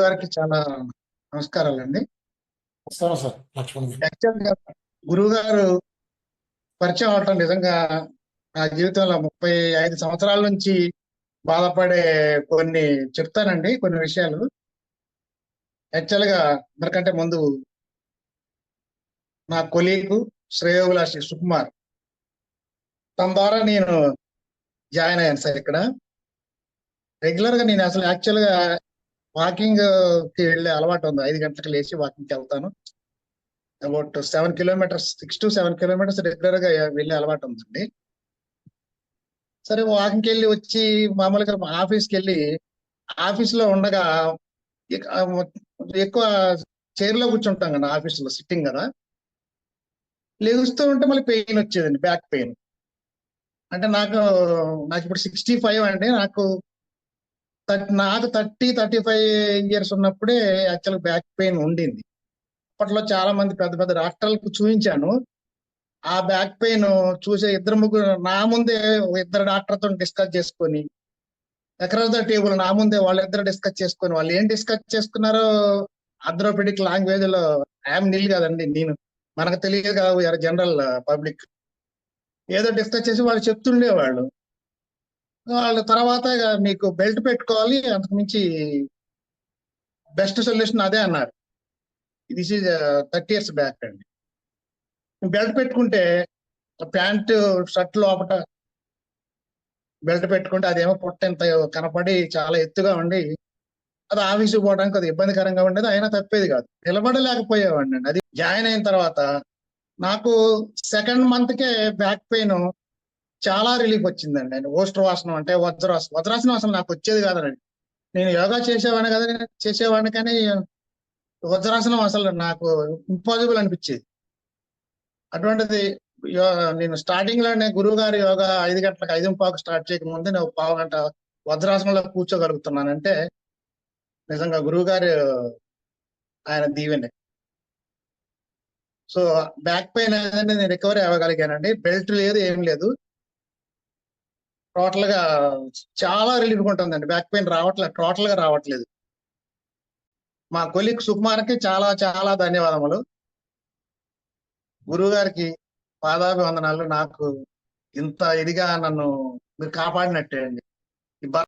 గారికి చాలా నమస్కారాలండి. నమస్కారం సార్. లక్ష్మణ్ గారు. యాక్చువల్గా గురువు గారు పరిచయం అవటం నిజంగా నా జీవితంలో ముప్పై ఐదు సంవత్సరాల నుంచి బాధపడే కొన్ని చెప్తానండి కొన్ని విషయాలు. యాక్చువల్గా అందరికంటే ముందు నా కొలీగు శ్రేయోభిలాషి సుకుమార్. తన ద్వారా నేను జాయిన్ అయ్యాను సార్ ఇక్కడ. రెగ్యులర్గా నేను అసలు యాక్చువల్గా వాకింగ్కి వెళ్ళే అలవాటు ఉంది. ఐదు గంటలకు లేచి వాకింగ్కి వెళ్తాను. About seven kilometers six to seven kilometers రెగ్యులర్గా వెళ్ళే అలవాటు ఉందండి. సరే వాకింగ్కి వెళ్ళి వచ్చి మామూలుగా ఆఫీస్కి వెళ్ళి ఆఫీస్లో ఉండగా ఎక్కువ చైర్లో కూర్చుంటాం కదా ఆఫీస్లో సిట్టింగ్ కదా. లెగుస్తూ ఉంటే మళ్ళీ పెయిన్ వచ్చేదండి బ్యాక్ పెయిన్. అంటే నాకు నాకు ఇప్పుడు సిక్స్టీ ఫైవ్ అండి. నాకు నాకు థర్టీ థర్టీ ఫైవ్ ఇయర్స్ ఉన్నప్పుడే యాక్చువల్ బ్యాక్ పెయిన్ ఉండింది. అప్పట్లో చాలా మంది పెద్ద పెద్ద డాక్టర్లకు చూపించాను ఆ బ్యాక్ పెయిన్ చూసే ఇద్దరు ముగ్గురు నా ముందే ఇద్దరు డాక్టర్తో డిస్కస్ చేసుకొని ఎకరాల ద టేబుల్ నా ముందే వాళ్ళిద్దరు డిస్కస్ చేసుకొని వాళ్ళు ఏం డిస్కస్ చేసుకున్నారో ఆర్థోపెడిక్ లాంగ్వేజ్లో ఐఎమ్ నీల్ కదండి నేను. మనకు తెలియదు కదా జనరల్ పబ్లిక్ ఏదో డిస్కస్ చేసి వాళ్ళు చెప్తుండేవాళ్ళు. వాళ్ళ తర్వాత మీకు బెల్ట్ పెట్టుకోవాలి అంతకు మించి బెస్ట్ సొల్యూషన్ అదే అన్నారు. This is thirty years back అండి. బెల్ట్ పెట్టుకుంటే ప్యాంట్ షర్ట్ లోపట బెల్ట్ పెట్టుకుంటే అదేమో పొట్ట ఎంత కనపడి చాలా ఎత్తుగా ఉండి అది ఆఫీస్కి పోవడానికి అది ఇబ్బందికరంగా ఉండేది. అయినా తప్పేది కాదు. నిలబడలేకపోయేవాడిని అది జాయిన్ అయిన తర్వాత నాకు సెకండ్ మంత్ కే బ్యాక్ పెయిన్. చాలా రిలీఫ్ వచ్చిందండి నేను ఓస్ట్రవాసనం అంటే వజ్రాసనం. వజ్రాసనం అసలు నాకు వచ్చేది కాదండి. నేను యోగా చేసేవాడిని కదా చేసేవాడిని కానీ వజ్రాసనం అసలు నాకు ఇంపాసిబుల్ అనిపించేది. అటువంటిది నేను స్టార్టింగ్లోనే గురువు గారి యోగా ఐదు గంటలకు ఐదు పాకు స్టార్ట్ చేయక ముందే నేను పావు గంట వజ్రాసనంలో కూర్చోగలుగుతున్నానంటే నిజంగా గురువు గారు ఆయన దీవెనే. సో బ్యాక్ పెయిన్ అనేది నేను రికవరీ అవ్వగలిగానండి. బెల్ట్ లేదు ఏం లేదు. టోటల్గా చాలా రిలీఫ్ ఉంటుందండి. బ్యాక్ పెయిన్ రావట్లేదు టోటల్గా రావట్లేదు. మా కొలిక్ సుకుమార్కి చాలా చాలా ధన్యవాదములు. గురువు గారికి పాదాభివందనాలు. నాకు ఇంత ఇదిగా నన్ను మీరు కాపాడినట్టే అండి. ఈ